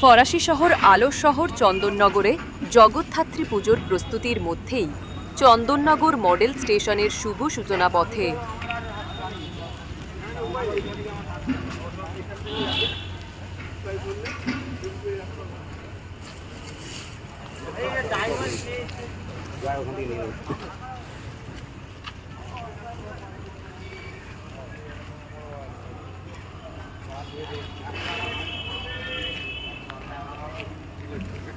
ফরাসি শহর আলো শহর চন্দননগরে জগদ্ধাত্রী পুজোর প্রস্তুতির মধ্যেই চন্দননগর মডেল স্টেশনের শুভ সূচনা পথে।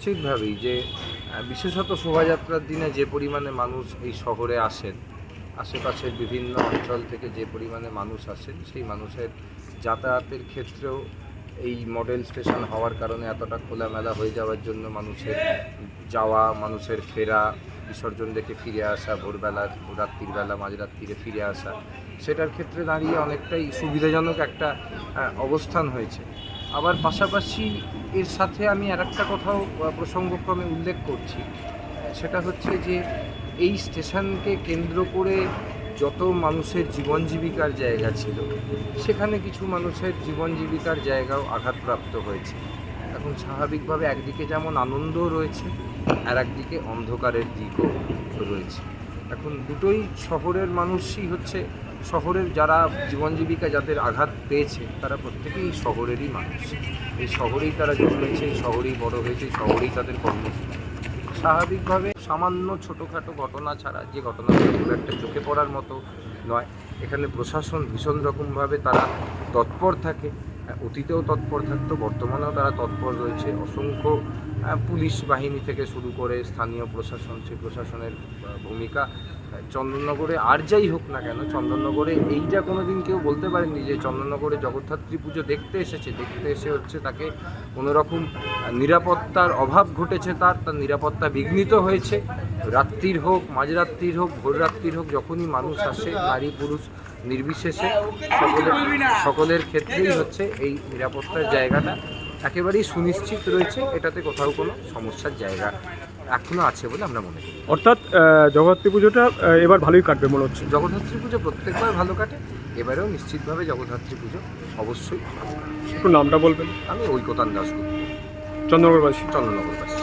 নিশ্চিতভাবেই যে বিশেষত শোভাযাত্রার দিনে যে পরিমাণে মানুষ এই শহরে আসেন, আশেপাশের বিভিন্ন অঞ্চল থেকে যে পরিমাণে মানুষ আসেন, সেই মানুষের যাতায়াতের ক্ষেত্রেও এই মডেল স্টেশন হওয়ার কারণে এতটা খোলামেলা হয়ে যাওয়ার জন্য মানুষের যাওয়া, মানুষের ফেরা, বিসর্জন দেখে ফিরে আসা, ভোরবেলা, রাত্রির বেলা মাঝরাত্রিরে ফিরে আসা, সেটার ক্ষেত্রে দাঁড়িয়ে অনেকটাই সুবিধাজনক একটা অবস্থান হয়েছে। আবার পাশাপাশি এর সাথে আমি আর একটা কথাও প্রসঙ্গক্রমে উল্লেখ করছি। সেটা হচ্ছে যে, এই স্টেশনকে কেন্দ্র করে যত মানুষের জীবন জীবিকার জায়গা ছিল, সেখানে কিছু মানুষের জীবন জীবিকার জায়গাও আঘাতপ্রাপ্ত হয়েছে। এখন স্বাভাবিকভাবে একদিকে যেমন আনন্দও রয়েছে, আর একদিকে অন্ধকারের দিকও রয়েছে। এখন দুটোই শহরের মানুষই হচ্ছে শহরের যারা জীবন জীবিকা যাদের আঘাত পেয়েছে, তারা প্রত্যেকেই শহরেরই মানুষ। এই শহরেই তারা জন্মেছে, এই শহরেই বড় হয়েছে শহরেই তাদের কর্মসূচি স্বাভাবিকভাবে সামান্য ছোটোখাটো ঘটনা ছাড়া যে ঘটনাগুলো খুব একটা চোখে পড়ার মতো নয়। এখানে প্রশাসন ভীষণ রকমভাবে তারা তৎপর থাকে। অতীতেও তৎপর থাকতো, বর্তমানেও তারা তৎপর রয়েছে। অসংখ্য পুলিশ বাহিনী থেকে শুরু করে স্থানীয় প্রশাসন, সেই প্রশাসনের ভূমিকা। চন্দননগরে আর যাই হোক না কেন, চন্দননগরে এইটা কোনো দিন কেউ বলতে পারেনি যে চন্দননগরে জগদ্ধাত্রী পুজো দেখতে এসেছে। দেখতে এসে হচ্ছে তাকে কোনোরকম নিরাপত্তার অভাব ঘটেছে তার তার নিরাপত্তা বিঘ্নিত হয়েছে। রাত্রির হোক, মাঝরাত্রির হোক, ভোররাত্রির হোক, যখনই মানুষ আসে, নারী, পুরুষ, নির্বিশেষে সকলের সকলের ক্ষেত্রেই হচ্ছে এই নিরাপত্তার জায়গাটা একেবারেই সুনিশ্চিত রয়েছে। এটাতে কোথাও কোনো সমস্যার জায়গা এখনও আছে বলে আমরা মনে করি। অর্থাৎ জগদ্ধাত্রী পুজোটা এবার ভালোই কাটবে মনে হচ্ছে। জগদ্ধাত্রী পুজো প্রত্যেকবার ভালো কাটে এবারেও নিশ্চিতভাবে জগদ্ধাত্রী পুজো অবশ্যই একটু নামটা বলবেন। আমি ঐকতান দাসগুপ্ত চন্দ্রনগরবাসী। চন্দ্রনগরবাসী।